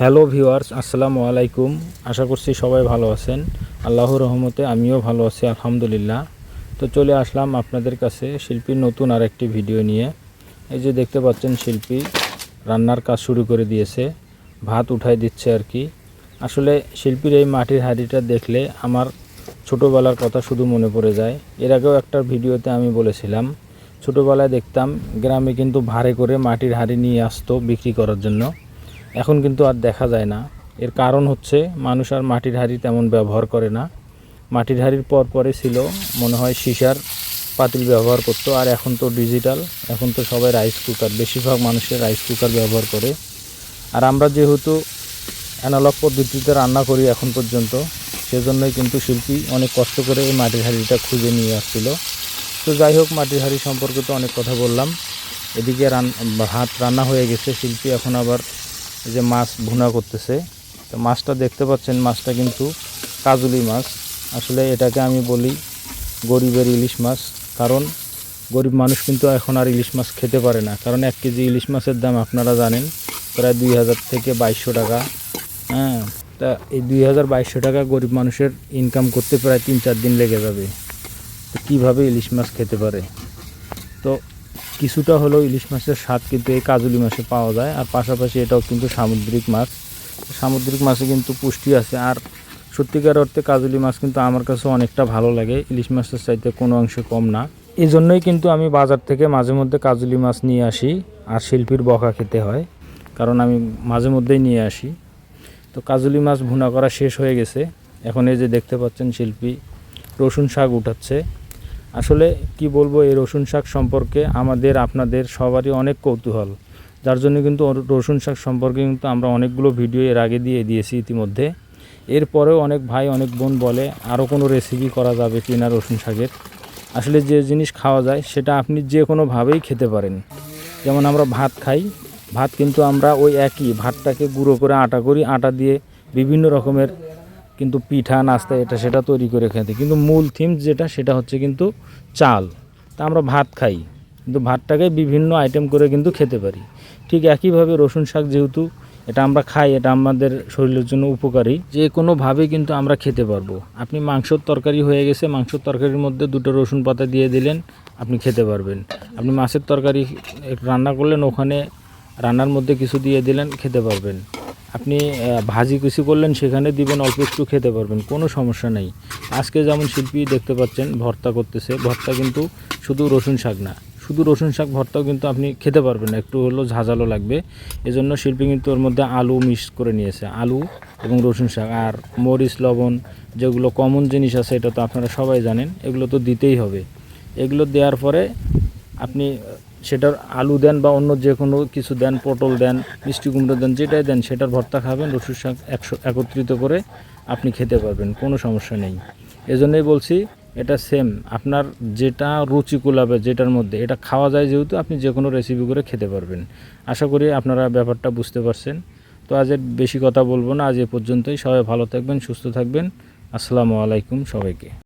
Hello viewers, আসসালামু আলাইকুম। আশা করছি সবাই ভালো আছেন। আল্লাহর রহমতে আমিও ভালো আছি, আলহামদুলিল্লাহ। তো চলে আসলাম আপনাদের কাছে শিল্পীর নতুন আরেকটি ভিডিও নিয়ে। এই যে দেখতে পাচ্ছেন শিল্পী, রান্নার কাজ শুরু করে দিয়েছে। ভাত উঠাই দিচ্ছে আর কি। আসলে শিল্পীর এই মাটির হাঁড়িটা দেখলে আমার ছোটোবেলার কথা শুধু মনে পড়ে যায়। এর আগেও একটা ভিডিওতে আমি বলেছিলাম, ছোটোবেলায় দেখতাম, গ্রামে কিন্তু ভাড়ে করে মাটির হাঁড়ি নিয়ে আসতো বিক্রি করার জন্য। এখন কিন্তু আর দেখা যায় না। এর কারণ হচ্ছে মানুষ আর মাটির হাঁড়ি তেমন ব্যবহার করে না। মাটির হাঁড়ির পর পরে ছিল, মনে হয় সিসার পাতিল ব্যবহার করতো, আর এখন তো ডিজিটাল এখন তো সবাই রাইস কুকার বেশিরভাগ মানুষের রাইস কুকার ব্যবহার করে। আর আমরা যেহেতু অ্যানালগ পদ্ধতিতে রান্না করি এখন পর্যন্ত, সেজন্যই কিন্তু শিল্পী অনেক কষ্ট করে এই মাটির হাঁড়িটা খুঁজে নিয়ে আসছিল। তো যাই হোক, মাটির হাঁড়ি সম্পর্কে তো অনেক কথা বললাম। এদিকে রান ভাত রান্না হয়ে গেছে, শিল্পী এখন আবার যে মাছ ভুনা করতেছে। তো মাছটা দেখতে পাচ্ছেন, মাছটা কিন্তু কাজুলি মাছ। আসলে এটাকে আমি বলি গরিবের ইলিশ মাছ, কারণ গরিব মানুষ কিন্তু এখন আর ইলিশ মাছ খেতে পারে না। কারণ এক কেজি ইলিশ মাছের দাম আপনারা জানেন, প্রায় দুই হাজার থেকে বাইশশো টাকা। হ্যাঁ তা এই দুই হাজার বাইশশো টাকা গরিব মানুষের ইনকাম করতে প্রায় তিন চার দিন লেগে যাবে। তো কীভাবে ইলিশ মাছ খেতে পারে? তো কিছুটা হলেও ইলিশ মাছের স্বাদ কিন্তু এই কাজুলি মাছে পাওয়া যায়। আর পাশাপাশি এটাও কিন্তু সামুদ্রিক মাছ। সামুদ্রিক মাছে কিন্তু পুষ্টি আছে। আর সত্যিকার অর্থে কাজুলি মাছ কিন্তু আমার কাছে অনেকটা ভালো লাগে। ইলিশ মাছের চাইতে কোনো অংশে কম না। এই জন্যই কিন্তু আমি বাজার থেকে মাঝে মধ্যে কাজুলি মাছ নিয়ে আসি আর শিল্পীর বকা খেতে হয়। কারণ আমি মাঝে মধ্যেই নিয়ে আসি। তো কাজুলি মাছ ভুনা করা শেষ হয়ে গেছে। এখন এই যে দেখতে পাচ্ছেন শিল্পী রসুন শাক উঠাচ্ছে। আসলে কি বলব, এই রসুন শাক সম্পর্কে আমাদের, আপনাদের সবারই অনেক কৌতূহল। যার জন্য কিন্তু রসুন শাক সম্পর্কে কিন্তু আমরা অনেকগুলো ভিডিও এর আগে দিয়ে দিয়েছি ইতিমধ্যে। এরপরেও অনেক ভাই, অনেক বোন বলে আরও কোনো রেসিপি করা যাবে কি না রসুন শাকের? আসলে যে জিনিস খাওয়া যায়, সেটা আপনি যে কোনোভাবেই খেতে পারেন। যেমন আমরা ভাত খাই, ভাত কিন্তু আমরা ওই একই, ভাতটাকে গুঁড়ো করে আটা করি, আটা দিয়ে বিভিন্ন রকমের কিন্তু পিঠা, নাস্তা এটা সেটা তৈরি করে খেতে। কিন্তু মূল থিম যেটা, সেটা হচ্ছে কিন্তু চাল। তা আমরা ভাত খাই, কিন্তু ভাতটাকে বিভিন্ন আইটেম করে কিন্তু খেতে পারি। ঠিক একইভাবে রসুন শাক যেহেতু, এটা আমরা খাই, এটা আমাদের শরীরের জন্য উপকারী। যে কোনোভাবে কিন্তু আমরা খেতে পারব। আপনি মাংসর তরকারি হয়ে গেছে, মাংসর তরকারির মধ্যে দুটো রসুন পাতা দিয়ে দিলেন, আপনি খেতে পারবেন। আপনি মাছের তরকারি রান্না করলেন, ওখানে রান্নার মধ্যে কিছু দিয়ে দিলেন, খেতে পারবেন। আপনি ভাজি কিছু করলেন, সেখানে দিবেন, অল্প একটু খেতে পারবেন, কোনো সমস্যা নেই। আজকে যেমন শিল্পী দেখতে পাচ্ছেন, ভর্তা করতেছে, ভর্তা কিন্তু শুধু রসুন শাক না, শুধু রসুন শাক ভর্তাও কিন্তু আপনি খেতে পারবেন একটু হলেও ঝাঁঝালো লাগবে। এজন্য শিল্পী কিন্তু ওর মধ্যে আলু মিক্স করে নিয়েছে, আলু এবং রসুন শাক, আর মরিচ, লবণ, যেগুলো কমন জিনিস আছে, এটা তো আপনারা সবাই জানেন, এগুলো তো দিতেই হবে। এগুলো দেওয়ার পরে আপনি সেটার আলু দেন বা অন্য যে কোনো কিছু দেন, পটল দেন, মিষ্টি কুমড়ো দেন, যেটাই দেন, সেটার ভর্তা খাবেন, রসুন শাক একশো একত্রিত করে আপনি খেতে পারবেন, কোনো সমস্যা নেই। এজন্যই বলছি, এটা সেম আপনার যেটা রুচি কুলাবে যেটার মধ্যে, এটা খাওয়া যায় যেহেতু আপনি যে কোনো রেসিপি করে খেতে পারবেন। আশা করি আপনারা ব্যাপারটা বুঝতে পারছেন। তো আজ বেশি কথা বলব না, আজ এ পর্যন্তই, সবাই ভালো থাকবেন, সুস্থ থাকবেন। আসসালামু আলাইকুম সবাইকে।